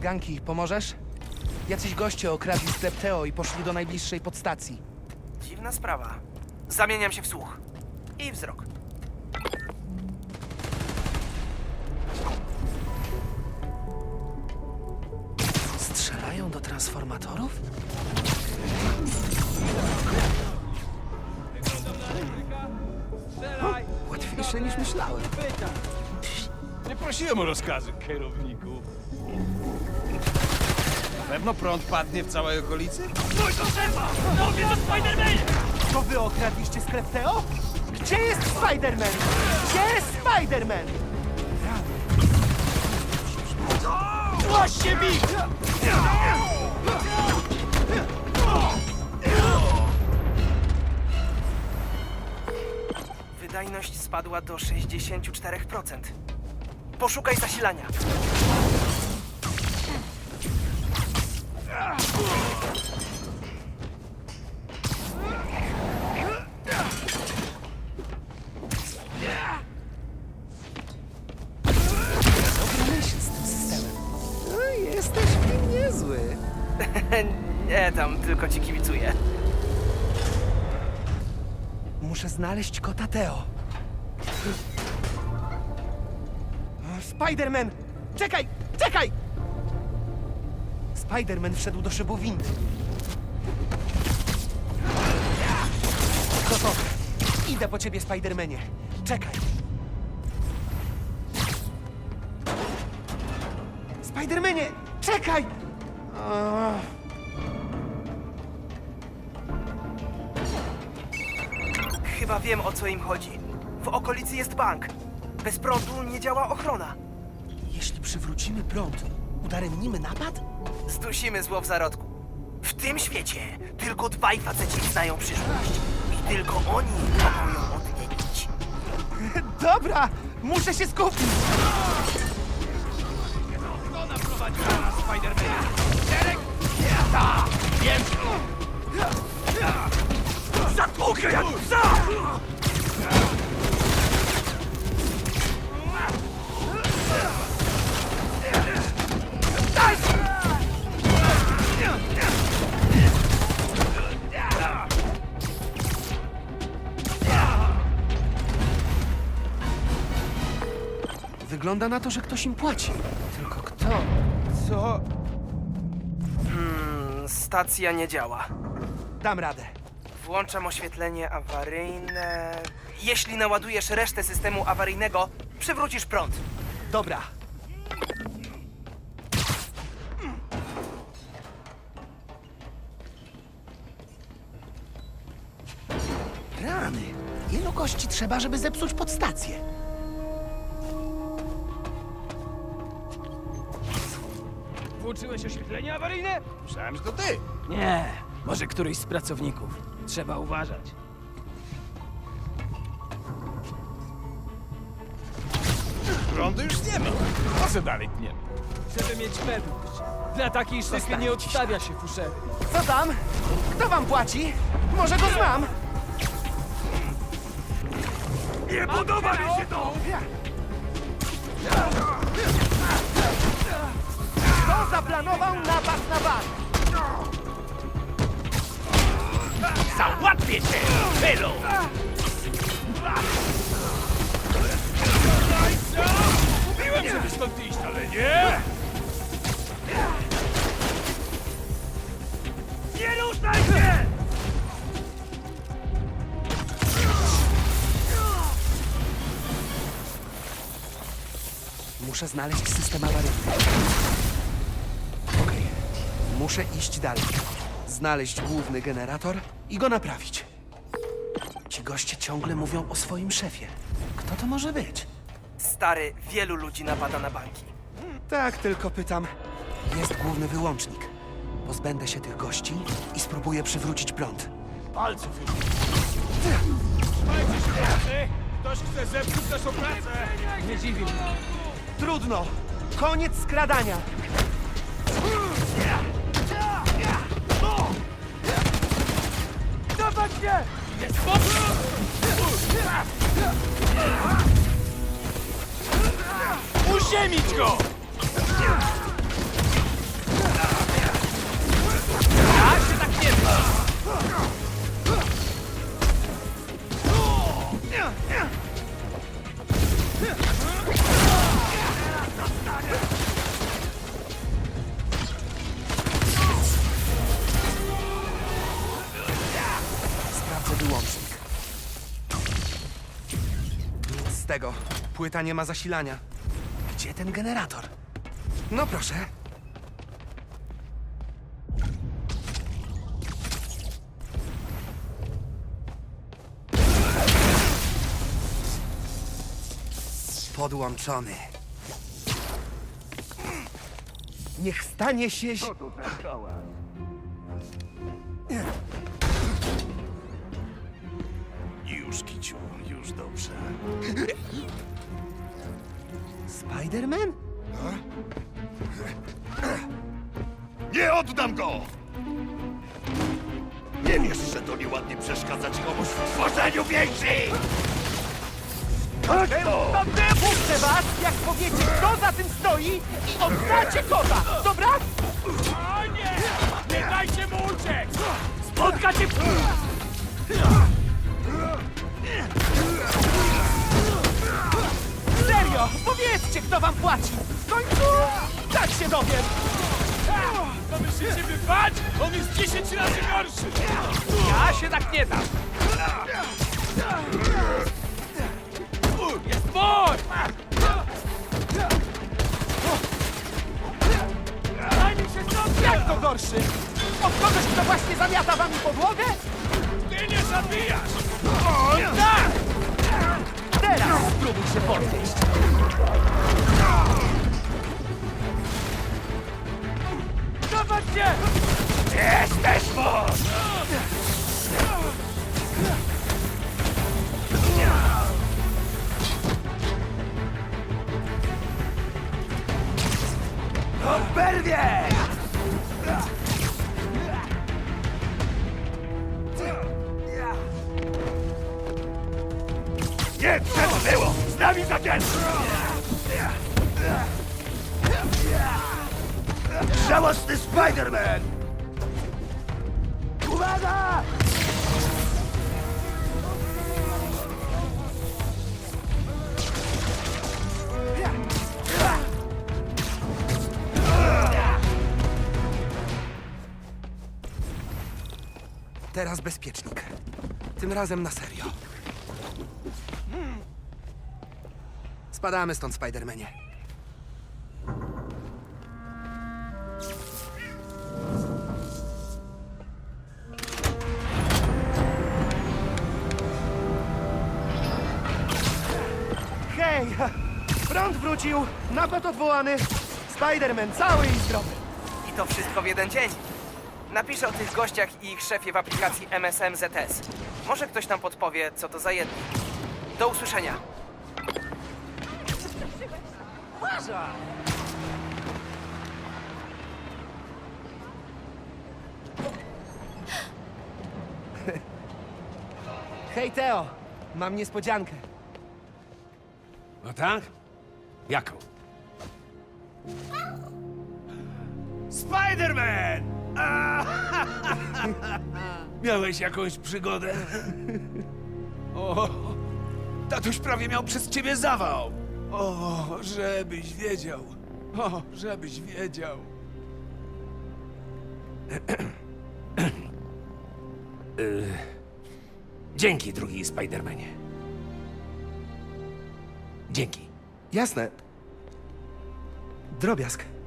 Ganki, pomożesz? Jacyś goście okradli sklep Teo i poszli do najbliższej podstacji. Dziwna sprawa. Zamieniam się w słuch. I wzrok. Strzelają do transformatorów? Łatwiejsze niż myślałem. Nie prosiłem o rozkazy, kierowniku. Na pewno prąd padnie w całej okolicy? To wy okradliście sklep Teo? Gdzie jest Spider-Man? Gdzie jest Spider-Man? Właśnie mi! Wydajność spadła do 64%. Poszukaj zasilania. Myśl z tym systemem. Jesteś w nim niezły. Nie tam, tylko ci kibicuję. Muszę znaleźć kota Teo. Spider-Man! Czekaj! Czekaj! Spider-Man wszedł do szybu windy. Gotowe. Idę po ciebie, Spider-Manie. Czekaj. Spider-Manie! Czekaj! O, Chyba wiem o co im chodzi. W okolicy jest bank. Bez prądu nie działa ochrona. Jeśli przywrócimy prąd, udaremnimy napad? Zdusimy zło w zarodku. W tym świecie tylko dwaj faceci znają przyszłość. I tylko oni mogą ją odmienić. Dobra! Muszę się skupić! Zatłukę jak psa! Wygląda na to, że ktoś im płaci. Tylko kto? Co? Stacja nie działa. Dam radę. Włączam oświetlenie awaryjne. Jeśli naładujesz resztę systemu awaryjnego, przywrócisz prąd. Dobra. Rany. Ilu kości trzeba, żeby zepsuć podstację? Włączyłeś oświetlenie awaryjne? Myślałem, że to ty. Nie, może któryś z pracowników. Trzeba uważać. Prądu już nie ma. Po co dalej pniemy? Żeby mieć pewność. Dla takiej Zostawić nie odstawia się fuszery. Co tam? Kto wam płaci? Może go znam? Nie podoba mi się to! Kto zaplanował napad na bank? Załatwię cię, Tylu! Mówiłem, żeby stąd iść, ale nie! Nie ruszaj się! Muszę znaleźć system awaryjny. Muszę iść dalej. Znaleźć główny generator i go naprawić. Ci goście ciągle mówią o swoim szefie. Kto to może być? Stary, wielu ludzi napada na banki. Tak, tylko pytam. Jest główny wyłącznik. Pozbędę się tych gości i spróbuję przywrócić prąd. Palców już. Ktoś chce zepsuć naszą pracę! Nie dziwi mnie. Trudno! Koniec skradania! Złapać mnie! Uziemić go! Ja się tak nie da! Tego. Płyta nie ma zasilania. Gdzie ten generator? No proszę. Podłączony. Niech stanie się... Już, Kiciu, dobrze. Spider-Man? Nie oddam go! Nie wiesz, że to nieładnie przeszkadzać komuś w tworzeniu więzi! Chodź to! Puszczę was, jak powiecie, kto za tym stoi i oddacie kota, dobra? O nie! Nie dajcie mu uciec! Spotkacie... powiedzcie, kto wam płaci. W końcu tak się dowiem. To myślicie mnie bać? On jest 10 razy gorszy! Ja się tak nie dam! Jest mój! Mi się stąd! Jak to gorszy? Od kogoś, kto właśnie zamiata wami podłogę? Ty nie zabijasz! On tak! Teraz spróbuj się podnieść. Zobaczcie! Jesteś mąż! Nie trzeba było! Z nami tak Żałosny Spider-Man! Uwaga! Teraz bezpiecznik. Tym razem na serio. Spadamy stąd, Spidermanie. Prąd wrócił! Napad odwołany! Spiderman cały i zdrowy! I to wszystko w jeden dzień. Napiszę o tych gościach i ich szefie w aplikacji MSM ZS. Może ktoś nam podpowie, co to za jedni. Do usłyszenia. Hej, Teo! Mam niespodziankę. No tak? Jaką? Spider-Man! A! Miałeś jakąś przygodę? O, tatuś prawie miał przez ciebie zawał. O, żebyś wiedział. O, żebyś wiedział. Dzięki, drugi Spidermanie. Dzięki. Jasne. Drobiazg.